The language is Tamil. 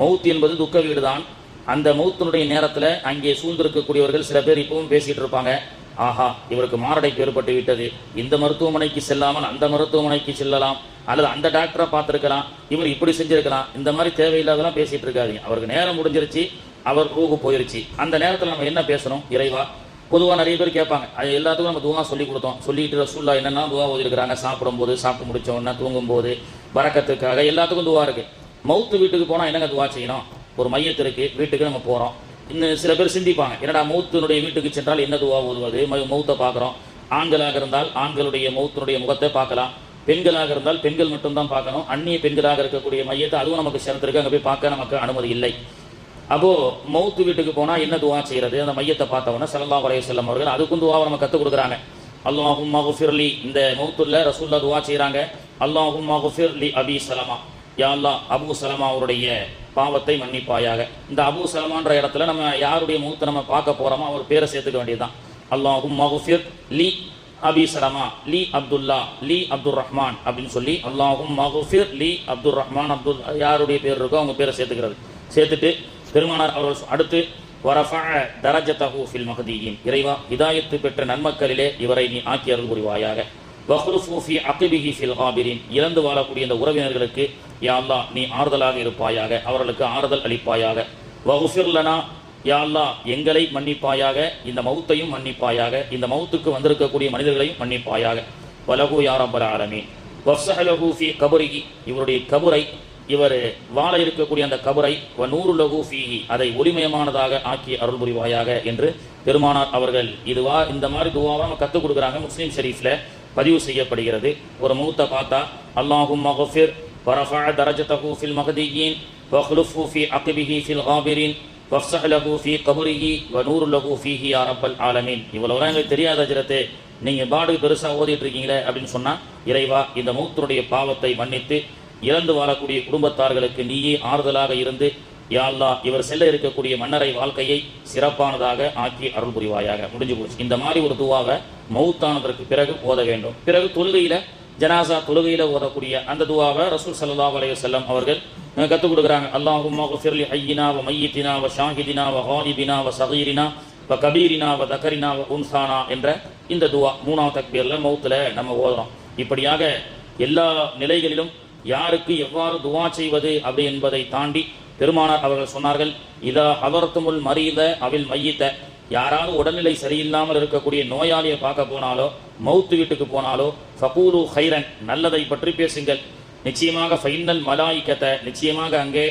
மவுத் என்பது துக்க வீடு தான் அந்த மௌத்தினுடைய நேரத்தில் அங்கே சூழ்ந்திருக்கக்கூடியவர்கள் சில பேர் இப்பவும் பேசிகிட்டு இருப்பாங்க. ஆஹா இவருக்கு மாரடைப்பு ஏற்பட்டு விட்டது. இந்த மருத்துவமனைக்கு செல்லாமல் அந்த மருத்துவமனைக்கு செல்லலாம். அல்லது அந்த டாக்டரை பார்த்துருக்கலாம். இவர் இப்படி செஞ்சுருக்கலாம். இந்த மாதிரி தேவையில்லாதெல்லாம் பேசிகிட்டு இருக்காதீங்க. அவருக்கு நேரம் முடிஞ்சிருச்சு. அவர் ரூகு போயிருச்சு. அந்த நேரத்தில் நம்ம என்ன பேசணும்? இறைவா? பொதுவாக நிறைய பேர் கேட்பாங்க. அது எல்லாத்துக்கும் நம்ம துவா சொல்லி கொடுத்தோம். சொல்லிட்டு ரசூல்லா என்னென்னா துவா ஓதிருக்கிறாங்க? சாப்பிடும்போது சாப்பிட்டு முடிச்ச உடனே தூங்கும்போது வரக்கத்துக்காக எல்லாத்துக்கும் துவா இருக்குது மவுத்து வீட்டுக்கு போனால் என்னங்க துவா செய்யணும்? ஒரு மையத்து இருக்கு வீட்டுக்கு நம்ம போகிறோம் இன்னும் சில பேர் சிந்திப்பாங்க என்னடா மௌத்தினுடைய வீட்டுக்கு சென்றால் என்ன துவா ஓதுவது? மௌத்தை பார்க்குறோம். ஆண்களாக இருந்தால் ஆண்களுடைய மௌத்தினுடைய முகத்தை பார்க்கலாம். பெண்களாக இருந்தால் பெண்கள் மட்டும்தான் பார்க்கணும். அந்நிய பெண்களாக இருக்கக்கூடிய மையத்தை அதுவும் நமக்கு சிறந்திருக்கு. அங்கே போய் பார்க்க நமக்கு அனுமதி இல்லை. அப்போது மௌத்து வீட்டுக்கு போனால் என்ன துவா செய்கிறது அந்த மையத்தை பார்த்தவொன்னே ஸல்லல்லாஹு வரைய செல்லம் அவர்கள் அதுக்கும் துவாவை நம்ம கற்றுக் கொடுக்குறாங்க. அல்லாஹும் மகுஃபிர்லி இந்த மௌத்துல ரசூல்லா துவா செய்கிறாங்க அல்லாஹும் மகுஃபிர்லி அபி சலமா. யா அபு சலமா அவருடைய பாவத்தை மன்னிப்பாயாக. இந்த அபு சலமான்ற இடத்துல நம்ம யாருடைய முகத்தை நம்ம பார்க்க போகிறோமோ அவர் பேரை சேர்த்துக்க வேண்டியதுதான். அல்லாஹும் மகுஃபிர் லி அபி சலமா லி அப்துல்லா லி அப்துல் ரஹ்மான் அப்படின்னு சொல்லி அல்லாஹும் மகுஃபிர் லி அப்துல் ரஹ்மான் அப்துல் யாருடைய பேர் இருக்கோ அவங்க பேரை சேர்த்துக்கிறது. சேர்த்துட்டு பெருமானார் அவர்கள் அடுத்து வரஃபா தரஜதஹு ஃபில் மஹதியின் இறைவா இதாயத்து பெற்ற நன்மக்களிலே இவரை நீ ஆக்கி அருள் புரிவாயாக வஹ்ருஃபூஃபி அகிபிஹி ஃபில் ஆபிரின் இறந்து வாழக்கூடிய இந்த உறவினர்களுக்கு யாழ்லா நீ ஆறுதலாக இருப்பாயாக அவர்களுக்கு ஆறுதல் அளிப்பாயாக. வஹுஃபிர்லனா லனா யா எங்களை மன்னிப்பாயாக இந்த மௌத்தையும் மன்னிப்பாயாக இந்த மௌத்துக்கு வந்திருக்கக்கூடிய மனிதர்களையும் மன்னிப்பாயாக. வலகு யாரம்பர ஆரமி ஆலமீன். கபுரிகி இவருடைய கபுரை இவர் வாழ இருக்கக்கூடிய அந்த கபரை வ நூறு லகு அதை ஒளிமயமானதாக ஆக்கி அருள் புரிவாயாக என்று பெருமானார் அவர்கள் இதுவா இந்த மாதிரி துவாவை நம்ம கற்றுக் கொடுக்குறாங்க முஸ்லீம் ஷெரீஃபில். பதிவு செய்யப்படுகிறது. ஒரு மூத்த பார்த்தா அல்லாஹும் மகஃபிர் வரஃபஅ தரஜதஹு ஃபில் மஹதியின் வஹ்லுஃபு ஃபி அக்பிஹி ஃபில் காபிரின் வஃப்ஸஹ் லஹு ஃபி வ நூறு லஹு ஃபீஹி யா ரப்பல் ஆலமீன். இவ்வளவு எங்களுக்கு தெரியாத ஜரத்தே நீங்க பாடு பெருசா ஓதிட்டு இருக்கீங்களே அப்படின்னு சொன்னா இறைவா இந்த மூத்தருடைய பாவத்தை மன்னித்து இறந்து வாழக்கூடிய குடும்பத்தார்களுக்கு நீயே ஆறுதலாக இருந்து யா அல்லாஹ் இவர் செல்ல இருக்கக்கூடிய மன்னரை வாழ்க்கையை சிறப்பானதாக ஆக்கி அருள் புரிவாயாக. முடிஞ்சு போச்சு. இந்த மாதிரி ஒரு துவாவை மௌத்தானதற்கு பிறகு ஓத வேண்டும். பிறகு தொழுகையில ஜனாசா தொழுகையில ஓதக்கூடிய அந்த துவாவை ரசூல் சல்லா அலைய செல்லம் அவர்கள் கற்றுக் கத்துக் கொடுக்குறாங்க. அல்லாஹும்ம ஃபிர்லி ஹய்யினா வ மையத்தினா வ ஷாஹிதினா வ ஹாலிபினா வ சகீரினா வ கபீரினா வ தகரினா வ உன்சானா என்ற இந்த துவா மூணாவது தக்பீரில் மௌத்தில் நம்ம ஓதுறோம். இப்படியாக எல்லா நிலைகளிலும் யாருக்கு எவ்வாறு துவா செய்வது அப்படி என்பதை தாண்டி பெருமானார் அவர்கள் சொன்னார்கள் இதா அவர்த்தமுள் மறியத அவில் மையித்த. யாராவது உடல்நிலை சரியில்லாமல் இருக்கக்கூடிய நோயாளியை பார்க்க போனாலோ மௌத்து வீட்டுக்கு போனாலோ ஃபகூலு ஹைரன். நல்லதை பற்றி பேசுங்கள். நிச்சயமாக ஃபைனல் மலாய்க்கத்தை நிச்சயமாக அங்கே